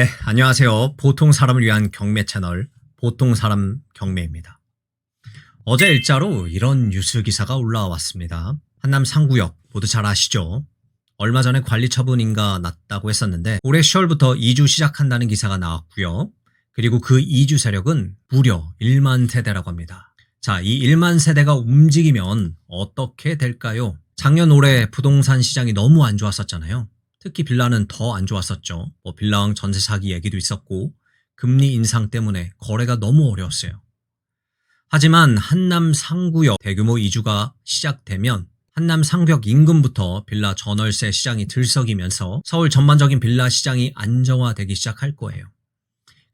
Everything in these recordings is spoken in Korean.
네, 안녕하세요. 보통 사람을 위한 경매 채널 보통 사람 경매입니다. 어제 일자로 이런 뉴스 기사가 올라왔습니다. 한남 상구역 모두 잘 아시죠? 얼마 전에 관리 처분인가 났다고 했었는데 올해 10월부터 이주 시작한다는 기사가 나왔고요. 그리고 그 이주 세력은 무려 1만 세대라고 합니다. 자, 이 1만 세대가 움직이면 어떻게 될까요? 작년 올해 부동산 시장이 너무 안 좋았었잖아요. 특히 빌라는 더 안 좋았었죠. 뭐 빌라왕 전세 사기 얘기도 있었고 금리 인상 때문에 거래가 너무 어려웠어요. 하지만 한남 상구역 대규모 이주가 시작되면 한남 상구역 인근부터 빌라 전월세 시장이 들썩이면서 서울 전반적인 빌라 시장이 안정화되기 시작할 거예요.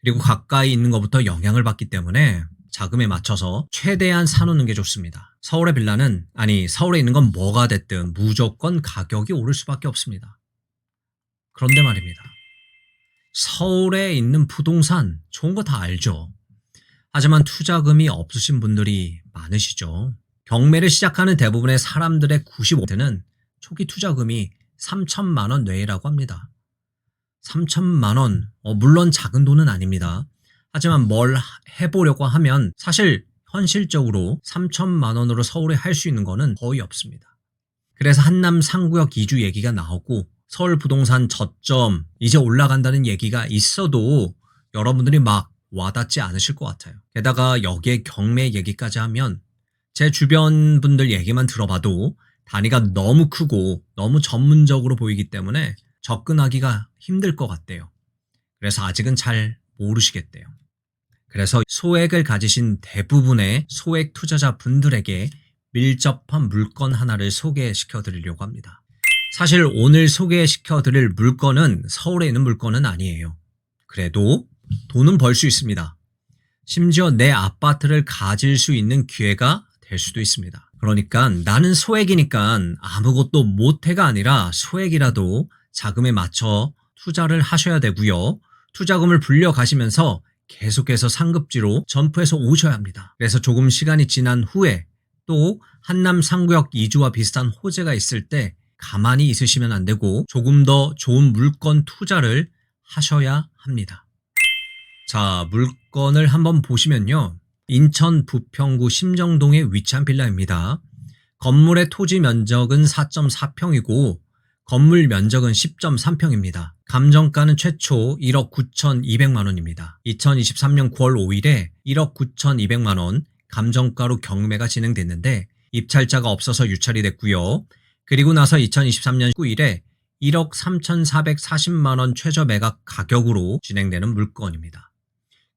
그리고 가까이 있는 것부터 영향을 받기 때문에 자금에 맞춰서 최대한 사놓는 게 좋습니다. 서울의 빌라는 아니 서울에 있는 건 뭐가 됐든 무조건 가격이 오를 수밖에 없습니다. 그런데 말입니다. 서울에 있는 부동산 좋은 거 다 알죠. 하지만 투자금이 없으신 분들이 많으시죠. 경매를 시작하는 대부분의 사람들의 95%는 초기 투자금이 3천만 원 내외라고 합니다. 3천만 원, 어, 물론 작은 돈은 아닙니다. 하지만 뭘 해보려고 하면 사실 현실적으로 3천만 원으로 서울에 할 수 있는 거는 거의 없습니다. 그래서 한남 상구역 이주 얘기가 나오고 서울 부동산 저점 이제 올라간다는 얘기가 있어도 여러분들이 막 와닿지 않으실 것 같아요. 게다가 여기에 경매 얘기까지 하면 제 주변 분들 얘기만 들어봐도 단위가 너무 크고 너무 전문적으로 보이기 때문에 접근하기가 힘들 것 같대요. 그래서 아직은 잘 모르시겠대요. 그래서 소액을 가지신 대부분의 소액 투자자 분들에게 밀접한 물건 하나를 소개시켜 드리려고 합니다. 사실 오늘 소개시켜 드릴 물건은 서울에 있는 물건은 아니에요. 그래도 돈은 벌 수 있습니다. 심지어 내 아파트를 가질 수 있는 기회가 될 수도 있습니다. 그러니까 나는 소액이니까 아무것도 못해가 아니라 소액이라도 자금에 맞춰 투자를 하셔야 되고요. 투자금을 불려 가시면서 계속해서 상급지로 점프해서 오셔야 합니다. 그래서 조금 시간이 지난 후에 또 한남 상구역 이주와 비슷한 호재가 있을 때 가만히 있으시면 안 되고 조금 더 좋은 물건 투자를 하셔야 합니다. 자, 물건을 한번 보시면요. 인천 부평구 심정동에 위치한 빌라입니다. 건물의 토지 면적은 4.4평이고 건물 면적은 10.3평입니다. 감정가는 최초 1억 9,200만 원입니다. 2023년 9월 5일에 1억 9,200만 원 감정가로 경매가 진행됐는데 입찰자가 없어서 유찰이 됐고요. 그리고 나서 2023년 9일에 1억 3,440만 원 최저 매각 가격으로 진행되는 물건입니다.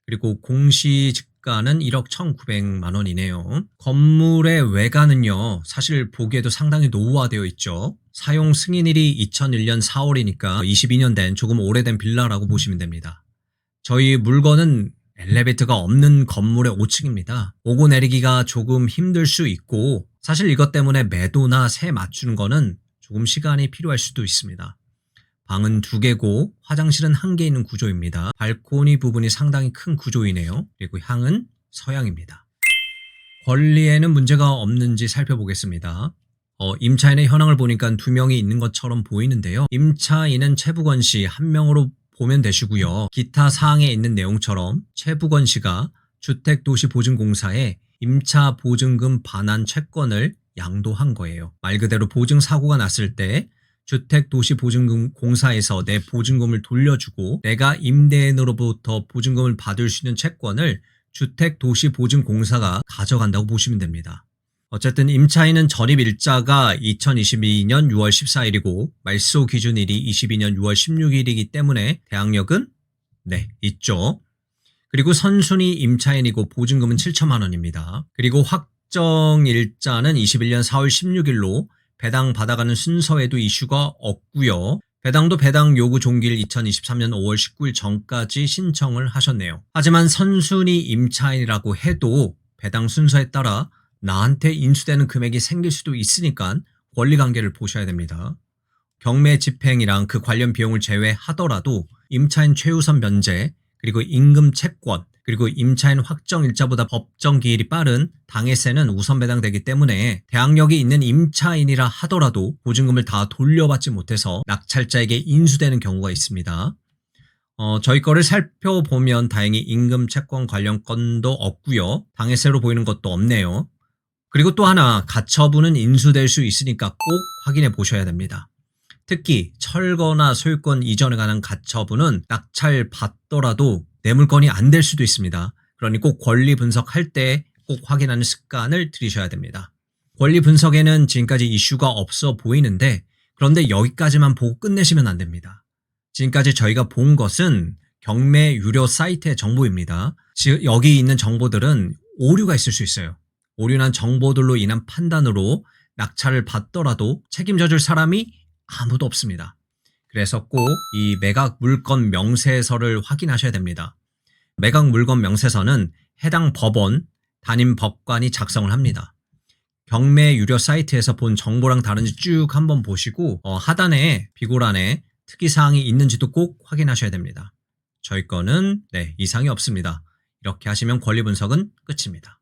그리고 공시 가는 1억 1,900만 원이네요. 건물의 외관은요, 사실 보기에도 상당히 노후화되어 있죠. 사용 승인일이 2001년 4월이니까 22년 된 조금 오래된 빌라라고 보시면 됩니다. 저희 물건은 엘리베이터가 없는 건물의 5층입니다. 오고 내리기가 조금 힘들 수 있고, 사실 이것 때문에 매도나 세 맞추는 거는 조금 시간이 필요할 수도 있습니다. 방은 두 개고 화장실은 한 개 있는 구조입니다. 발코니 부분이 상당히 큰 구조이네요. 그리고 향은 서양입니다. 권리에는 문제가 없는지 살펴보겠습니다. 어, 임차인의 현황을 보니까 두 명이 있는 것처럼 보이는데요. 임차인은 최부건 씨 한 명으로 보면 되시고요. 기타 사항에 있는 내용처럼 최부건 씨가 주택도시보증공사에 임차 보증금 반환 채권을 양도한 거예요. 말 그대로 보증 사고가 났을 때 주택도시보증금 공사에서 내 보증금을 돌려주고 내가 임대인으로부터 보증금을 받을 수 있는 채권을 주택도시보증공사가 가져간다고 보시면 됩니다. 어쨌든 임차인은 전입 일자가 2022년 6월 14일이고 말소 기준일이 22년 6월 16일이기 때문에 대항력은 네 있죠. 그리고 선순위 임차인이고 보증금은 7천만 원입니다. 그리고 확정 일자는 21년 4월 16일로 배당 받아가는 순서에도 이슈가 없고요. 배당도 배당 요구 종기일 2023년 5월 19일 전까지 신청을 하셨네요. 하지만 선순위 임차인이라고 해도 배당 순서에 따라 나한테 인수되는 금액이 생길 수도 있으니까 권리관계를 보셔야 됩니다. 경매 집행이랑 그 관련 비용을 제외하더라도 임차인 최우선 면제, 그리고 임금 채권, 그리고 임차인 확정 일자보다 법정 기일이 빠른 당해세는 우선 배당되기 때문에 대항력이 있는 임차인이라 하더라도 보증금을 다 돌려받지 못해서 낙찰자에게 인수되는 경우가 있습니다. 어, 저희 거를 살펴보면 다행히 임금 채권 관련 건도 없고요. 당해세로 보이는 것도 없네요. 그리고 또 하나 가처분은 인수될 수 있으니까 꼭 확인해 보셔야 됩니다. 특히 철거나 소유권 이전에 관한 가처분은 낙찰 받더라도 내 물건이 안 될 수도 있습니다. 그러니 꼭 권리 분석할 때 꼭 확인하는 습관을 들이셔야 됩니다. 권리 분석에는 지금까지 이슈가 없어 보이는데 그런데 여기까지만 보고 끝내시면 안 됩니다. 지금까지 저희가 본 것은 경매 유료 사이트의 정보입니다. 즉 여기 있는 정보들은 오류가 있을 수 있어요. 오류난 정보들로 인한 판단으로 낙찰을 받더라도 책임져 줄 사람이 아무도 없습니다. 그래서 꼭 이 매각 물건 명세서를 확인하셔야 됩니다. 매각 물건 명세서는 해당 법원, 담임 법관이 작성을 합니다. 경매 유료 사이트에서 본 정보랑 다른지 쭉 한번 보시고 어, 하단에 비고란에 특이사항이 있는지도 꼭 확인하셔야 됩니다. 저희 거는 네, 이상이 없습니다. 이렇게 하시면 권리 분석은 끝입니다.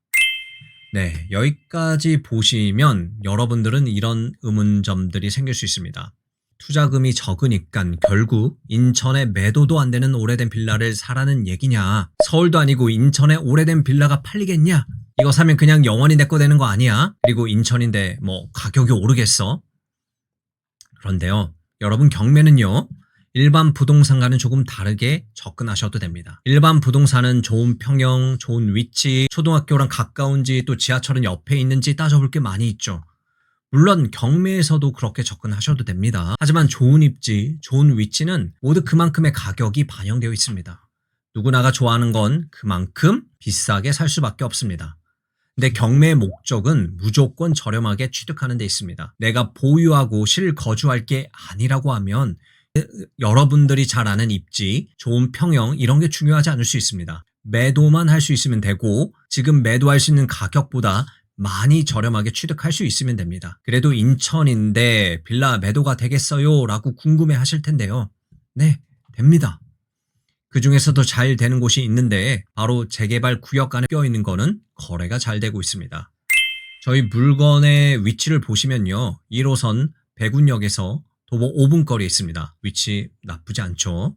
네, 여기까지 보시면 여러분들은 이런 의문점들이 생길 수 있습니다. 투자금이 적으니까 결국 인천에 매도도 안 되는 오래된 빌라를 사라는 얘기냐? 서울도 아니고 인천에 오래된 빌라가 팔리겠냐? 이거 사면 그냥 영원히 내 거 되는 거 아니야? 그리고 인천인데 뭐 가격이 오르겠어? 그런데요. 여러분 경매는요. 일반 부동산과는 조금 다르게 접근하셔도 됩니다. 일반 부동산은 좋은 평형, 좋은 위치, 초등학교랑 가까운지 또 지하철은 옆에 있는지 따져볼 게 많이 있죠. 물론 경매에서도 그렇게 접근하셔도 됩니다. 하지만 좋은 입지, 좋은 위치는 모두 그만큼의 가격이 반영되어 있습니다. 누구나가 좋아하는 건 그만큼 비싸게 살 수밖에 없습니다. 근데 경매의 목적은 무조건 저렴하게 취득하는 데 있습니다. 내가 보유하고 실거주할 게 아니라고 하면 여러분들이 잘 아는 입지, 좋은 평형 이런 게 중요하지 않을 수 있습니다. 매도만 할 수 있으면 되고 지금 매도할 수 있는 가격보다 많이 저렴하게 취득할 수 있으면 됩니다. 그래도 인천인데 빌라 매도가 되겠어요? 라고 궁금해 하실 텐데요. 네, 됩니다. 그 중에서도 잘 되는 곳이 있는데 바로 재개발 구역 안에 껴 있는 거는 거래가 잘 되고 있습니다. 저희 물건의 위치를 보시면요. 1호선 백운역에서 도보 5분 거리에 있습니다. 위치 나쁘지 않죠.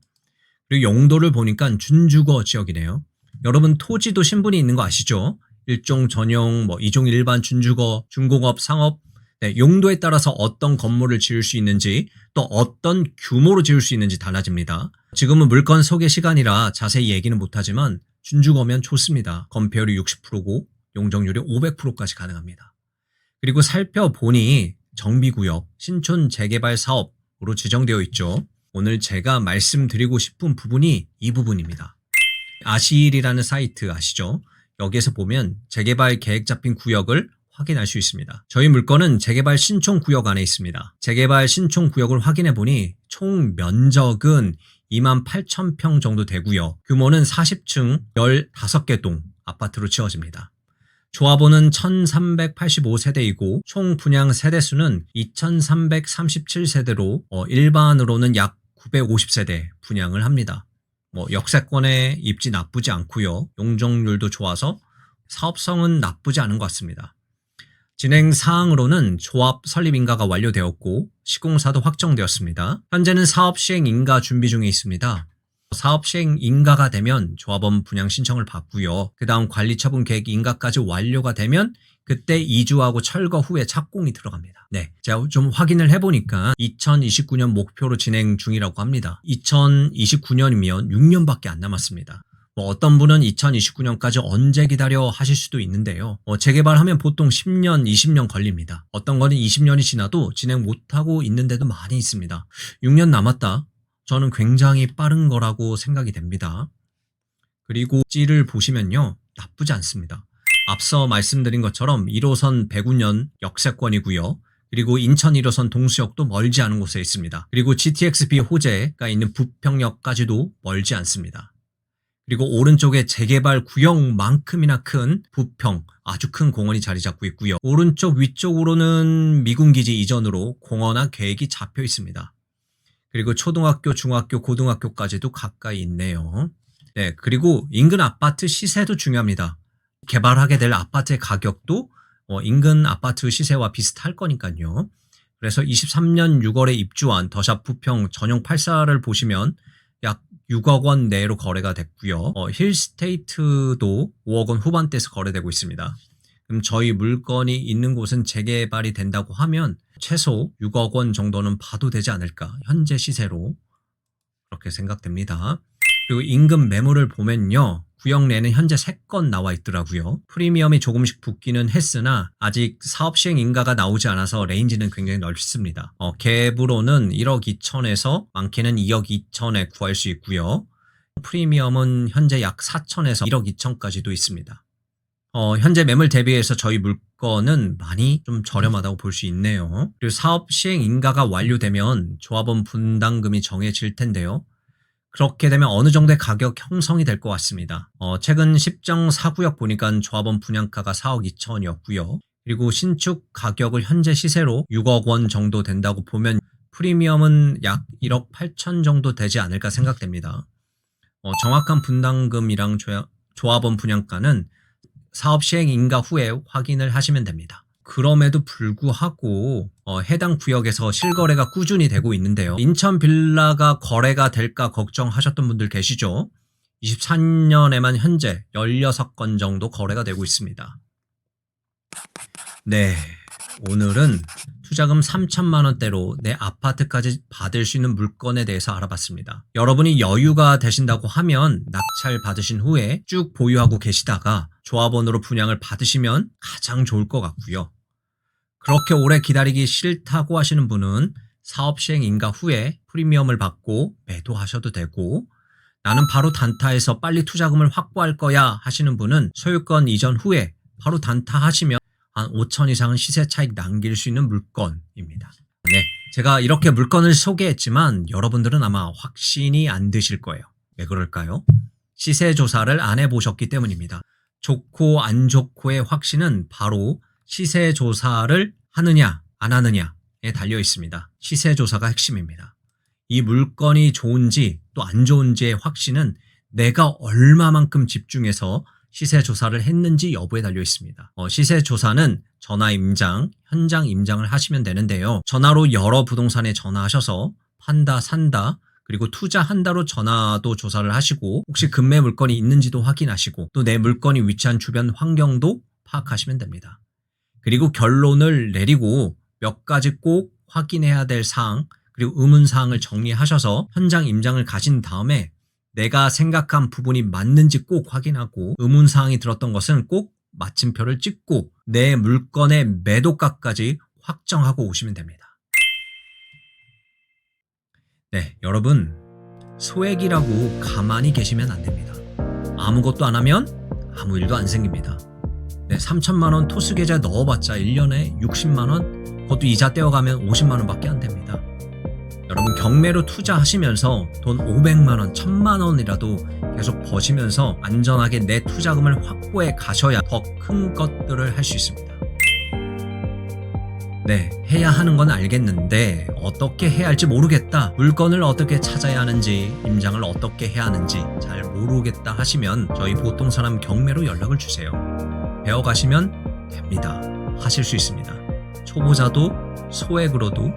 그리고 용도를 보니까 준주거 지역이네요. 여러분 토지도 신분이 있는 거 아시죠? 일종 전용, 뭐 이종 일반 준주거, 중공업, 상업 네, 용도에 따라서 어떤 건물을 지을 수 있는지 또 어떤 규모로 지을 수 있는지 달라집니다. 지금은 물건 소개 시간이라 자세히 얘기는 못하지만 준주거면 좋습니다. 건폐율이 60%고 용적률이 500%까지 가능합니다. 그리고 살펴보니 정비구역, 신촌 재개발 사업으로 지정되어 있죠. 오늘 제가 말씀드리고 싶은 부분이 이 부분입니다. 아시일이라는 사이트 아시죠? 여기에서 보면 재개발 계획 잡힌 구역을 확인할 수 있습니다. 저희 물건은 재개발 신촌 구역 안에 있습니다. 재개발 신촌 구역을 확인해 보니 총 면적은 2만 8천 평 정도 되고요. 규모는 40층 15개 동 아파트로 지어집니다. 조합원은 1385세대이고 총 분양 세대수는 2337세대로 어, 일반으로는 약 950세대 분양을 합니다. 뭐 역세권의 입지 나쁘지 않고요. 용적률도 좋아서 사업성은 나쁘지 않은 것 같습니다. 진행 사항으로는 조합 설립 인가가 완료되었고 시공사도 확정되었습니다. 현재는 사업 시행 인가 준비 중에 있습니다. 사업 시행 인가가 되면 조합원 분양 신청을 받고요. 그 다음 관리 처분 계획 인가까지 완료가 되면 그때 이주하고 철거 후에 착공이 들어갑니다. 네. 제가 좀 확인을 해보니까 2029년 목표로 진행 중이라고 합니다. 2029년이면 6년밖에 안 남았습니다. 뭐 어떤 분은 2029년까지 언제 기다려 하실 수도 있는데요. 어, 재개발하면 보통 10년, 20년 걸립니다. 어떤 거는 20년이 지나도 진행 못하고 있는 데도 많이 있습니다. 6년 남았다. 저는 굉장히 빠른 거라고 생각이 됩니다. 그리고 찌를 보시면요. 나쁘지 않습니다. 앞서 말씀드린 것처럼 1호선 백운현 역세권이고요. 그리고 인천 1호선 동수역도 멀지 않은 곳에 있습니다. 그리고 GTX-B 호재가 있는 부평역까지도 멀지 않습니다. 그리고 오른쪽에 재개발 구역만큼이나 큰 부평 아주 큰 공원이 자리 잡고 있고요. 오른쪽 위쪽으로는 미군기지 이전으로 공원화 계획이 잡혀 있습니다. 그리고 초등학교, 중학교, 고등학교까지도 가까이 있네요. 네, 그리고 인근 아파트 시세도 중요합니다. 개발하게 될 아파트의 가격도 어, 인근 아파트 시세와 비슷할 거니까요. 그래서 23년 6월에 입주한 더샵 부평 전용 8사를 보시면 약 6억 원 내로 거래가 됐고요. 어, 힐스테이트도 5억 원 후반대에서 거래되고 있습니다. 그럼 저희 물건이 있는 곳은 재개발이 된다고 하면 최소 6억 원 정도는 봐도 되지 않을까 현재 시세로 그렇게 생각됩니다. 그리고 임금 매물을 보면요. 구역 내는 현재 3건 나와 있더라고요. 프리미엄이 조금씩 붙기는 했으나 아직 사업 시행 인가가 나오지 않아서 레인지는 굉장히 넓습니다. 어, 갭으로는 1억 2천에서 많게는 2억 2천에 구할 수 있고요. 프리미엄은 현재 약 4천에서 1억 2천까지도 있습니다. 어, 현재 매물 대비해서 저희 물건은 많이 좀 저렴하다고 볼 수 있네요. 그리고 사업 시행 인가가 완료되면 조합원 분담금이 정해질 텐데요. 그렇게 되면 어느 정도의 가격 형성이 될 것 같습니다. 어, 최근 10정 4구역 보니까 조합원 분양가가 4억 2천이었고요. 그리고 신축 가격을 현재 시세로 6억 원 정도 된다고 보면 프리미엄은 약 1억 8천 정도 되지 않을까 생각됩니다. 어, 정확한 분담금이랑 조- 조합원 분양가는 사업 시행 인가 후에 확인을 하시면 됩니다. 그럼에도 불구하고 어, 해당 구역에서 실거래가 꾸준히 되고 있는데요. 인천 빌라가 거래가 될까 걱정하셨던 분들 계시죠? 23년에만 현재 16건 정도 거래가 되고 있습니다. 네, 오늘은 투자금 3천만 원대로 내 아파트까지 받을 수 있는 물건에 대해서 알아봤습니다. 여러분이 여유가 되신다고 하면 낙찰 받으신 후에 쭉 보유하고 계시다가 조합원으로 분양을 받으시면 가장 좋을 것 같고요. 그렇게 오래 기다리기 싫다고 하시는 분은 사업 시행 인가 후에 프리미엄을 받고 매도하셔도 되고 나는 바로 단타에서 빨리 투자금을 확보할 거야 하시는 분은 소유권 이전 후에 바로 단타 하시면 한 5천 이상은 시세 차익 남길 수 있는 물건입니다. 네. 제가 이렇게 물건을 소개했지만 여러분들은 아마 확신이 안 드실 거예요. 왜 그럴까요? 시세 조사를 안 해보셨기 때문입니다. 좋고 안 좋고의 확신은 바로 시세 조사를 하느냐 안 하느냐에 달려 있습니다. 시세 조사가 핵심입니다. 이 물건이 좋은지 또 안 좋은지의 확신은 내가 얼마만큼 집중해서 시세 조사를 했는지 여부에 달려 있습니다. 어, 시세 조사는 전화 임장, 현장 임장을 하시면 되는데요. 전화로 여러 부동산에 전화하셔서 판다, 산다, 그리고 투자한다로 전화도 조사를 하시고 혹시 급매 물건이 있는지도 확인하시고 또 내 물건이 위치한 주변 환경도 파악하시면 됩니다. 그리고 결론을 내리고 몇 가지 꼭 확인해야 될 사항 그리고 의문 사항을 정리하셔서 현장 임장을 가신 다음에 내가 생각한 부분이 맞는지 꼭 확인하고 의문 사항이 들었던 것은 꼭 마침표를 찍고 내 물건의 매도가까지 확정하고 오시면 됩니다. 네, 여러분 소액이라고 가만히 계시면 안 됩니다. 아무것도 안 하면 아무 일도 안 생깁니다. 네, 3천만 원 토스 계좌에 넣어봤자 1년에 60만 원, 그것도 이자 떼어가면 50만 원밖에 안 됩니다. 여러분 경매로 투자하시면서 돈 500만 원, 1000만 원이라도 계속 버시면서 안전하게 내 투자금을 확보해 가셔야 더 큰 것들을 할 수 있습니다. 네, 해야 하는 건 알겠는데 어떻게 해야 할지 모르겠다. 물건을 어떻게 찾아야 하는지, 임장을 어떻게 해야 하는지 잘 모르겠다 하시면 저희 보통 사람 경매로 연락을 주세요. 배워가시면 됩니다. 하실 수 있습니다. 초보자도 소액으로도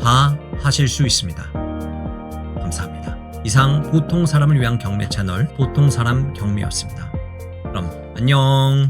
다 하실 수 있습니다. 감사합니다. 이상 보통 사람을 위한 경매 채널 보통 사람 경매였습니다. 그럼 안녕.